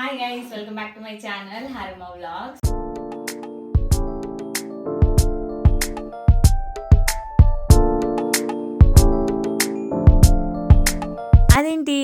Hi guys, welcome back to my channel, Harima Vlogs.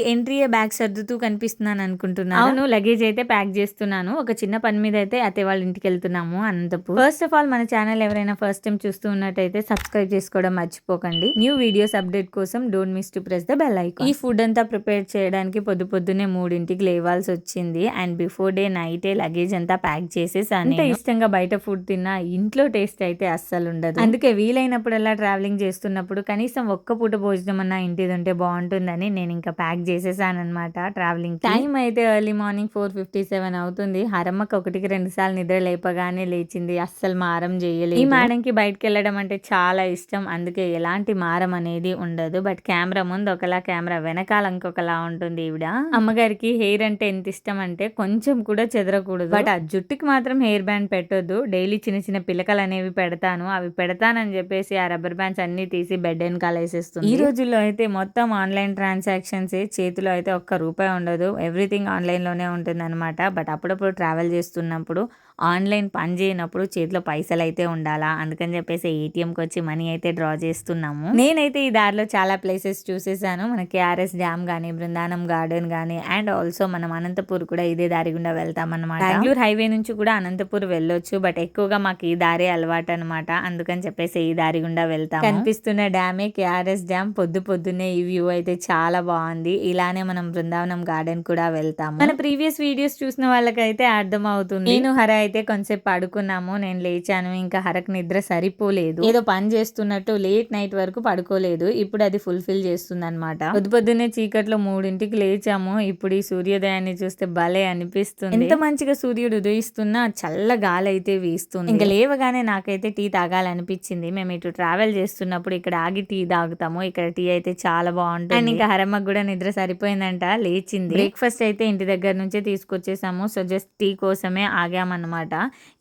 అదేంటి entry bag సర్దుతూ కనిపిస్తున్నాను అనుకుంటున్నాను. అవును. లగేజ్ అయితే ప్యాక్ చేస్తున్నాను. ఒక చిన్న పని మీద అయితే అతే వాళ్ళ ఇంటికి వెళ్తున్నాము అనంతపూర్. ఫస్ట్ ఆఫ్ ఆల్ మన ఛానల్ ఎవరైనా ఫస్ట్ టైం చూస్తూ ఉన్నట్టయితే సబ్స్క్రైబ్ చేసుకోవడం మర్చిపోకండి. న్యూ వీడియోస్ అప్డేట్ కోసం don't miss to press the bell icon ఈ ఫుడ్ అంతా ప్రిపేర్ చేయడానికి పొద్దు పొద్దునే మూడింటికి లేవాల్సి వచ్చింది. అండ్ బిఫోర్ డే నైటే లగేజ్ అంతా ప్యాక్ చేసేసాను అంత ఇష్టంగా బయట ఫుడ్ తిన్నా ఇంట్లో టేస్ట్ అయితే అస్సలు ఉండదు. అందుకే వీలైనప్పుడల్లా ట్రావెలింగ్ చేస్తున్నప్పుడు కనీసం ఒక్క పూట భోజనం అన్నా ఇంటిది ఉంటే బాగుంటుందని నేను ఇంకా ప్యాక్ చేసేసాను అనమాట ట్రావెలింగ్ టైం అయితే early morning four fifty seven అవుతుంది. హరమ్మకి ఒకటికి రెండు సార్లు నిద్ర లేపగానే లేచింది. అస్సలు మారం చేయలేదు. ఈ మేడంకి బయటకు వెళ్ళడం అంటే చాలా ఇష్టం. అందుకే ఎలాంటి మారం అనేది ఉండదు. బట్ కెమెరా ముందు ఒకలా కెమెరా వెనకాల ఇంకొకలా ఉంటుంది ఈవిడ. అమ్మగారికి హెయిర్ అంటే ఎంత ఇష్టం అంటే కొంచెం కూడా చెదరకూడదు. బట్ ఆ జుట్టుకి మాత్రం హెయిర్ బ్యాండ్ పెట్టొద్దు. డైలీ చిన్న చిన్న పిలకలు అనేవి పెడతాను. అవి పెడతానని చెప్పేసి ఆ రబ్బర్ బ్యాండ్స్ అన్ని తీసి బెడ్ వెనకాల వేసేస్తుంది. ఈ రోజుల్లో అయితే మొత్తం ఆన్లైన్ ట్రాన్సాక్షన్స్ చేతిలో అయితే ఒక్క రూపాయి ఉండదు. ఎవ్రీథింగ్ ఆన్లైన్లోనే ఉంటుంది అనమాట బట్ అప్పుడప్పుడు ట్రావెల్ చేస్తున్నప్పుడు ఆన్లైన్ పని చేయనప్పుడు చేతిలో పైసలు అయితే ఉండాలా? అందుకని చెప్పేసి ఏటీఎంకి వచ్చి మనీ అయితే డ్రా చేస్తున్నాము. నేనైతే ఈ దారిలో చాలా ప్లేసెస్ చూసేసాను. మన కేఆర్ఎస్ డ్యామ్ కానీ బృందానం గార్డెన్ కానీ అండ్ ఆల్సో మనం అనంతపూర్ కూడా ఇదే దారి గుండా వెళ్తాం అనమాట బెంగళూరు హైవే నుంచి కూడా అనంతపూర్ వెళ్ళొచ్చు బట్ ఎక్కువగా మాకు ఈ దారి అలవాటు అనమాట అందుకని చెప్పేసి ఈ దారి గుండా వెళ్తాం కనిపిస్తున్న డ్యామే కేఆర్ఎస్ డ్యామ్. పొద్దు పొద్దున్నే ఈ వ్యూ అయితే చాలా బాగుంది. ఇలానే మనం బృందావనం గార్డెన్ కూడా వెళ్తాము. మన ప్రీవియస్ వీడియోస్ చూసిన వాళ్ళకైతే అర్థం అవుతుంది నేను హర అయితే కొంచెంసేపు పడుకున్నాము. నేను లేచాను. ఇంకా హరకు నిద్ర సరిపోలేదు. ఏదో పని చేస్తున్నట్టు లేట్ నైట్ వరకు పడుకోలేదు. ఇప్పుడు అది ఫుల్ఫిల్ చేస్తుంది అనమాట పొద్దు పొద్దున్నే చీకట్లో మూడింటికి లేచాము. ఇప్పుడు ఈ సూర్యోదయాన్ని చూస్తే భలే అనిపిస్తుంది. ఎంత మంచిగా సూర్యుడు ఉదయిస్తున్నా చల్ల గాలి అయితే వీస్తుంది. ఇంకా లేవగానే నాకైతే టీ తాగాలనిపించింది. మేము ఇటు ట్రావెల్ చేస్తున్నప్పుడు ఇక్కడ ఆగి టీ తాగుతాము. ఇక్కడ టీ అయితే చాలా బాగుంటుంది. అండ్ ఇంకా హరమ్మకు కూడా నిద్ర సరిపోయిందంట. లేచింది. బ్రేక్ఫాస్ట్ అయితే ఇంటి దగ్గర నుంచే తీసుకొచ్చేసాము. సో జస్ట్ టీ కోసమే ఆగామన్నమాట.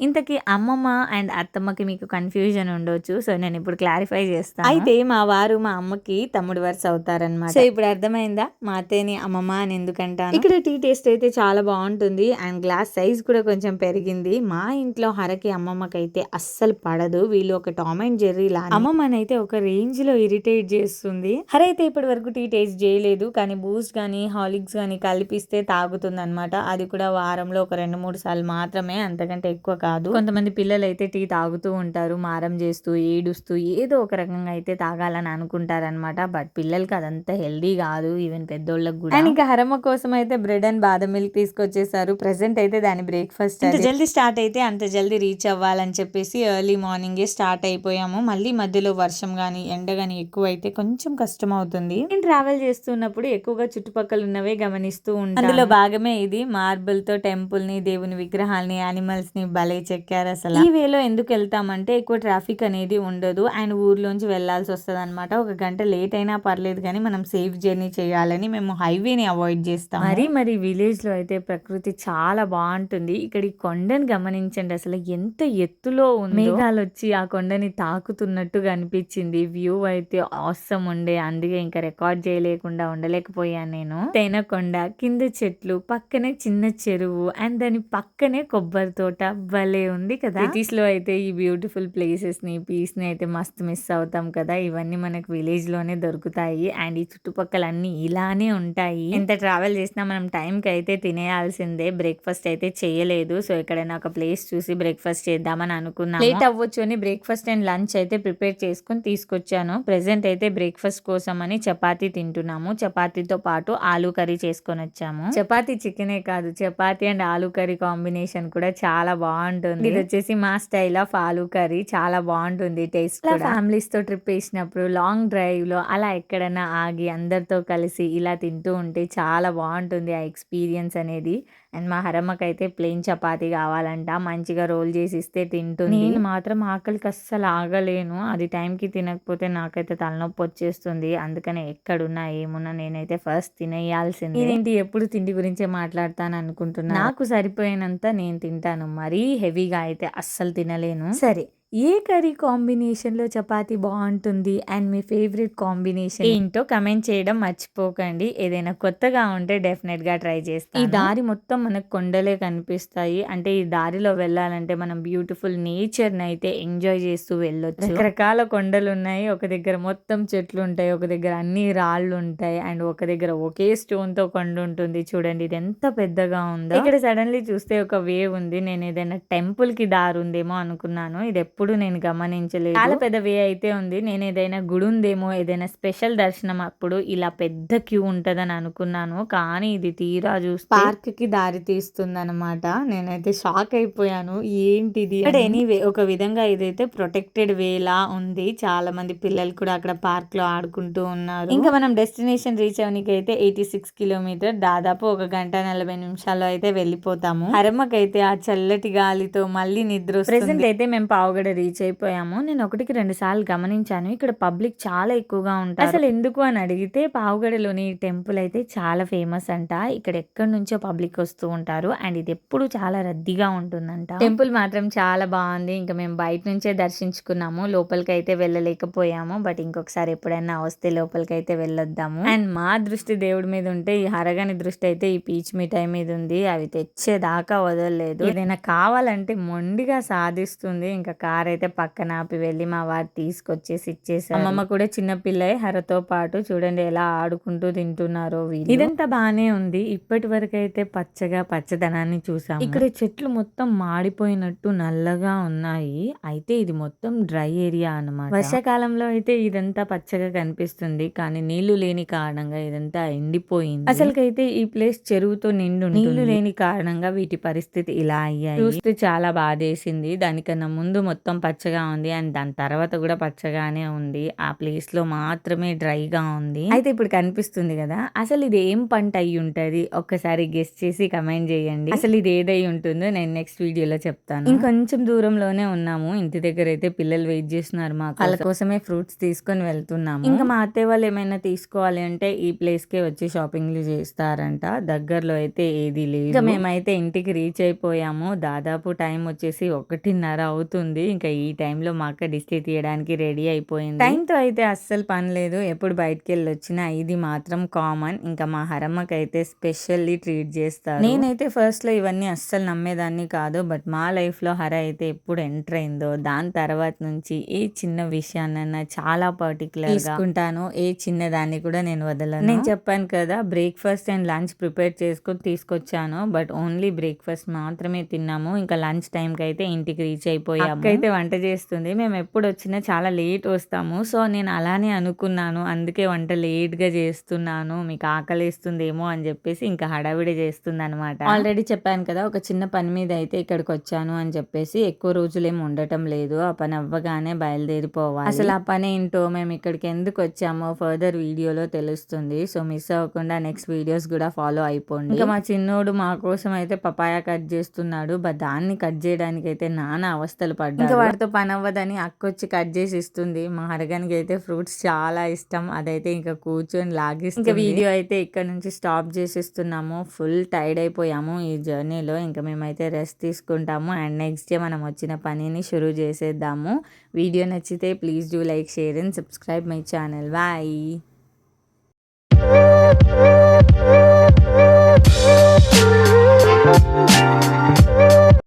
ఇంతకీ అమ్మమ్మ అండ్ అత్తమ్మకి మీకు కన్ఫ్యూజన్ ఉండొచ్చు సో నేను ఇప్పుడు క్లారిఫై చేస్తాను. అయితే మా వారు మా అమ్మకి తమ్ముడు వరుస అవుతారనమాట సో ఇప్పుడు అర్థమైందా? మా అత్తయ్యని అమ్మమ్మ అని ఎందుకంటాను? ఇక్కడ టీ టేస్ట్ అయితే చాలా బాగుంటుంది అండ్ గ్లాస్ సైజ్ కూడా కొంచెం పెరిగింది. మా ఇంట్లో హరకి అమ్మమ్మకి అయితే అస్సలు పడదు. వీళ్ళు ఒక టామ్ అండ్ జెర్రీ లా అమ్మమ్మనైతే ఒక రేంజ్లో ఇరిటేట్ చేస్తుంది. హర అయితే ఇప్పటి వరకు టీ టేస్ట్ చేయలేదు కానీ బూస్ట్ కానీ హాలిక్స్ కానీ కలిపిస్తే తాగుతుంది అనమాట అది కూడా వారంలో ఒక రెండు మూడు సార్లు మాత్రమే అంతకంటే ఎక్కువ కాదు. కొంతమంది పిల్లలు అయితే టీ తాగుతూ ఉంటారు మారం చేస్తూ ఏడుస్తూ ఏదో ఒక రకంగా అయితే తాగాలని అనుకుంటారనమాట బట్ పిల్లలకి అదంతా హెల్దీ కాదు ఈవెన్ పెద్దోళ్ళకి కూడా. అండ్ ఇంకా హరమ్మ కోసం అయితే బ్రెడ్ అండ్ బాదం మిల్క్ తీసుకొచ్చేసారు. ప్రెసెంట్ అయితే దాని బ్రేక్ఫాస్ట్ అంత జల్దీ స్టార్ట్ అయితే అంత జల్దీ రీచ్ అవ్వాలని చెప్పేసి ఎర్లీ మార్నింగే స్టార్ట్ అయిపోయాము. మళ్ళీ మధ్యలో వర్షం కానీ ఎండ కానీ ఎక్కువ అయితే కొంచెం కష్టం అవుతుంది. నేను ట్రావెల్ చేస్తున్నప్పుడు ఎక్కువగా చుట్టుపక్కల ఉన్నవే గమనిస్తూ ఉంటాను. అందులో భాగమే ఇది. మార్బుల్తో టెంపుల్ని దేవుని విగ్రహాల్ని యానిమల్స్ ని భలే చెక్కారు అసలు. ఈ వేలో ఎందుకు వెళ్తామంటే ఎక్కువ ట్రాఫిక్ అనేది ఉండదు. అండ్ ఊర్లోంచి వెళ్ళాల్సి వస్తుంది అనమాట ఒక గంట లేట్ అయినా పర్లేదు కానీ మనం సేఫ్ జర్నీ చేయాలని మేము హైవేని అవాయిడ్ చేస్తాం మరి మరి విలేజ్లో అయితే ప్రకృతి చాలా బాగుంటుంది. ఇక్కడ ఈ కొండని గమనించండి అసలు ఎంత ఎత్తులో ఉంది. మేఘాలు వచ్చి ఆ కొండని తాకుతున్నట్టుగా అనిపించింది వ్యూ అయితే ఆసమ్ ఉండే. అందుకే ఇంకా రికార్డ్ చేయలేకుండా ఉండలేకపోయాను నేను. తేన కొండ కింద చెట్లు పక్కనే చిన్న చెరువు అండ్ దాని పక్కనే కొబ్బరి తోట భలే ఉంది కదా. సిటీస్లో అయితే ఈ బ్యూటిఫుల్ ప్లేసెస్ని పీస్ని అయితే మస్తు మిస్ అవుతాం కదా. ఇవన్నీ మనకు విలేజ్లోనే దొరుకుతాయి. అండ్ ఈ చుట్టుపక్కల అన్ని ఇలానే ఉంటాయి. ఎంత ట్రావెల్ చేసినా మనం టైం కి అయితే తినేయాల్సిందే. బ్రేక్ఫాస్ట్ అయితే చేయలేదు. సో ఎక్కడైనా ఒక ప్లేస్ చూసి బ్రేక్ఫాస్ట్ చేద్దామని అనుకున్నాను లేట్ అవ్వచ్చు అని బ్రేక్ఫాస్ట్ అండ్ లంచ్ అయితే ప్రిపేర్ చేసుకుని తీసుకొచ్చాను. ప్రెసెంట్ అయితే బ్రేక్ఫాస్ట్ కోసం అని చపాతీ తింటున్నాము. చపాతీతో పాటు ఆలూ కర్రీ చేసుకొని వచ్చాము. చపాతీ చికెనే కాదు. Chapati and aloo curry combination కూడా చాలా బాగుంటుంది. ఇది వచ్చేసి మా స్టైల్ ఆఫ్ ఆలూ కర్రీ. చాలా బాగుంటుంది టేస్ట్ ఫ్యామిలీస్తో ట్రిప్ వేసినప్పుడు లాంగ్ డ్రైవ్లో అలా ఎక్కడైనా ఆగి అందరితో కలిసి ఇలా తింటూ ఉంటే చాలా బాగుంటుంది ఆ ఎక్స్పీరియన్స్ అనేది. అండ్ మా హరమ్మకి అయితే ప్లెయిన్ చపాతీ కావాలంట. మంచిగా రోల్ చేసి ఇస్తే తింటుంది. నేను మాత్రం ఆకలికి అస్సలు ఆగలేను. అది టైంకి తినకపోతే నాకైతే తలనొప్పి వచ్చేస్తుంది. అందుకనే ఎక్కడున్నా ఏమున్నా నేనైతే ఫస్ట్ తినేయాల్సింది. ఏంటి ఎప్పుడు తిండి గురించే మాట్లాడతాను అనుకుంటున్నా నాకు సరిపోయినంత నేను తింటాను. మరీ హెవీగా అయితే అస్సలు తినలేను. సరే. ఏ కర్రీ కాంబినేషన్‌లో చపాతీ బావుంటుంది? అండ్ మీ ఫేవరెట్ కాంబినేషన్ ఏంటో కమెంట్ చేయడం మర్చిపోకండి. ఏదైనా కొత్తగా ఉంటే డెఫినెట్‌గా ట్రై చేస్తాను. ఈ దారి మొత్తం మనకు కొండలే కనిపిస్తాయి. అంటే ఈ దారిలో వెళ్ళాలంటే మనం బ్యూటిఫుల్ నేచర్‌నయితే ఎంజాయ్ చేస్తూ వెళ్ళొచ్చు. రకరకాల కొండలున్నాయి. ఒక దగ్గర మొత్తం చెట్లుంటాయి. ఒక దగ్గర అన్ని రాళ్ళుంటాయి. అండ్ ఒక దగ్గర ఒకే స్టోన్‌తో కొండ ఉంటుంది. చూడండి ఇది ఎంత పెద్దగా ఉందో. ఇక్కడ సడెన్‌లీ చూస్తే ఒక వేవ్ ఉంది. నేను ఏదైనా టెంపుల్‌కి దారి ఉందేమో అనుకున్నాను. ఇది ఎప్పుడు నేను గమనించలేదు. చాలా పెద్ద వే అయితే ఉంది. నేను ఏదైనా గుడి ఉందేమో, ఏదైనా స్పెషల్ దర్శనం అప్పుడు ఇలా పెద్ద క్యూ ఉంటదని అనుకున్నాను. కానీ ఇది తీరా చూస్తే పార్క్‌కి దారి తీస్తుందనమాట. నేనైతే షాక్ అయిపోయాను. ఏంటిది? బట్ ఎనీవే ఒక విధంగా ఇదైతే ప్రొటెక్టెడ్ వేలా ఉంది. చాలా మంది పిల్లలు కూడా అక్కడ పార్క్‌లో ఆడుకుంటూ ఉన్నారు. ఇంకా మనం డెస్టినేషన్ రీచ్ అవ్వనీకైతే 86 కిలోమీటర్ దాదాపు ఒక గంట 40 నిమిషాల్లో అయితే వెళ్ళిపోతాము. హరమ్మకైతే ఆ చల్లటి గాలితో మళ్ళీ నిద్ర ప్రెజెంట్ అయితే మేము పావుగడ రీచ్ అయిపోయాము. నేను ఒకటికి రెండు సార్లు గమనించాను. ఇక్కడ పబ్లిక్ చాలా ఎక్కువగా ఉంటారు. అసలు ఎందుకు అని అడిగితే పావుగడలోని టెంపుల్ అయితే చాలా ఫేమస్ అంట. ఇక్కడ ఎక్కడి నుంచో పబ్లిక్ వస్తూ ఉంటారు. అండ్ ఇది ఎప్పుడు చాలా రద్దీగా ఉంటుందంట. టెంపుల్ మాత్రం చాలా బాగుంది. ఇంకా మేము బయట నుంచే దర్శించుకున్నాము. లోపలికి అయితే వెళ్ళలేకపోయాము. బట్ ఇంకొకసారి ఎప్పుడైనా వస్తే లోపలికి అయితే వెళ్ళొద్దాము. అండ్ మా దృష్టి దేవుడి మీద ఉంటే ఈ హరగని దృష్టి అయితే ఈ పీచ్ మిఠాయి మీద ఉంది. అవి తెచ్చేదాకా వదలలేదు. ఏదైనా కావాలంటే మొండిగా సాధిస్తుంది. ఇంకా కార్ అయితే పక్కన ఆపి వెళ్ళి మా వారు తీసుకొచ్చేసి ఇచ్చేసారు. అమ్మమ్మ కూడా చిన్న పిల్లే హరతో పాటు చూడండి ఎలా ఆడుకుంటూ తింటున్నారో వీళ్ళు. ఇదంతా బానే ఉంది. ఇప్పటి వరకు అయితే పచ్చగా పచ్చదనాన్ని చూసాము. ఇక్కడ చెట్లు మొత్తం మాడిపోయినట్టు నల్లగా ఉన్నాయి. అయితే ఇది మొత్తం డ్రై ఏరియా అన్నమాట. వర్షాకాలంలో అయితే ఇదంతా పచ్చగా కనిపిస్తుంది. కానీ నీళ్ళు లేని కారణంగా ఇదంతా ఎండిపోయింది. అసలుకైతే ఈ ప్లేస్ చెరువుతో నిండి నీళ్ళు లేని కారణంగా వీటి పరిస్థితి ఇలా అయ్యాయి. చూస్తే చాలా బాధేసింది. దానికన్నా ముందు మొత్తం మొత్తం పచ్చగా ఉంది. అండ్ దాని తర్వాత కూడా పచ్చగానే ఉంది. ఆ ప్లేస్లో మాత్రమే డ్రైగా ఉంది. అయితే ఇప్పుడు కనిపిస్తుంది కదా అసలు ఇది ఏం పంట అయి ఉంటది ఒక్కసారి గెస్ట్ చేసి కమెంట్ చేయండి. అసలు ఇది ఏదై ఉంటుందో నేను నెక్స్ట్ వీడియోలో చెప్తాను. ఇంకొంచెం దూరంలోనే ఉన్నాము. ఇంటి దగ్గర అయితే పిల్లలు వెయిట్ చేస్తున్నారు మాకు. వాళ్ళ కోసమే ఫ్రూట్స్ తీసుకొని వెళ్తున్నాము. ఇంకా మా అత్తయ్య వాళ్ళు ఏమైనా తీసుకోవాలి అంటే ఈ ప్లేస్ కే వచ్చి షాపింగ్లు చేస్తారంట. దగ్గరలో అయితే ఏది లేదు. ఇంకా మేమైతే ఇంటికి రీచ్ అయిపోయాము. దాదాపు టైం వచ్చేసి ఒకటిన్నర అవుతుంది. ఇంకా ఈ టైంలో మా అక్క దిష్టి తీయడానికి రెడీ అయిపోయింది. టైంతో అయితే అస్సలు పని లేదు. ఎప్పుడు బయటికి వెళ్ళి వచ్చినా ఇది మాత్రం కామన్. ఇంకా మా హరమ్మకైతే స్పెషల్లీ ట్రీట్ చేస్తారు. నేనైతే ఫస్ట్లో ఇవన్నీ అస్సలు నమ్మేదాన్ని కాదు. బట్ మా లైఫ్లో హర అయితే ఎప్పుడు ఎంటర్ అయిందో దాని తర్వాత నుంచి ఏ చిన్న విషయాన్నైనా చాలా పర్టికులర్ తీసుకుంటాను. ఏ చిన్న దాన్ని కూడా నేను వదలను. నేను చెప్పాను కదా బ్రేక్ఫాస్ట్ అండ్ లంచ్ ప్రిపేర్ చేసుకొని తీసుకొచ్చాను. బట్ ఓన్లీ బ్రేక్ఫాస్ట్ మాత్రమే తిన్నాము. ఇంకా లంచ్ టైంకి అయితే ఇంటికి రీచ్ అయిపోయాము. అయితే వంట చేస్తుంది. మేము ఎప్పుడు వచ్చినా చాలా లేట్ వస్తాము. సో నేను అలానే అనుకున్నాను. అందుకే వంట లేట్గా చేస్తున్నాను. మీకు ఆకలిస్తుందేమో అని చెప్పేసి ఇంకా హడావిడి చేస్తుంది అనమాట. ఆల్రెడీ చెప్పాను కదా ఒక చిన్న పని మీద అయితే ఇక్కడికి వచ్చాను అని చెప్పేసి ఎక్కువ రోజులు ఏమి ఉండటం లేదు. ఆ పని అవ్వగానే బయలుదేరిపోవాలి. అసలు ఆ పని ఏంటో మేము ఇక్కడికి ఎందుకు వచ్చామో ఫర్దర్ వీడియోలో తెలుస్తుంది. సో మిస్ అవ్వకుండా నెక్స్ట్ వీడియోస్ కూడా ఫాలో అయిపోండి. ఇంకా మా చిన్నోడు మా కోసం అయితే పపాయ కట్ చేస్తున్నాడు. బట్ దాన్ని కట్ చేయడానికి అయితే నానా అవస్థలు పడ్డాడు. ఇంకా వాడితో పని అవ్వదని అక్క వచ్చి కట్ చేసి ఇస్తుంది. మా హరగానికి అయితే ఫ్రూట్స్ చాలా ఇష్టం. అదైతే ఇంకా కూర్చొని లాగిస్తుంది. ఇంకా వీడియో అయితే ఇక్కడ నుంచి స్టాప్ చేసేస్తున్నాము. ఫుల్ టైర్డ్ అయిపోయాము ఈ జర్నీలో. ఇంకా మేమైతే రెస్ట్ తీసుకుంటాము. అండ్ నెక్స్ట్ డే మనం వచ్చిన పనిని షురూ చేసేద్దాము. వీడియో నచ్చితే please do like share and subscribe my channel bye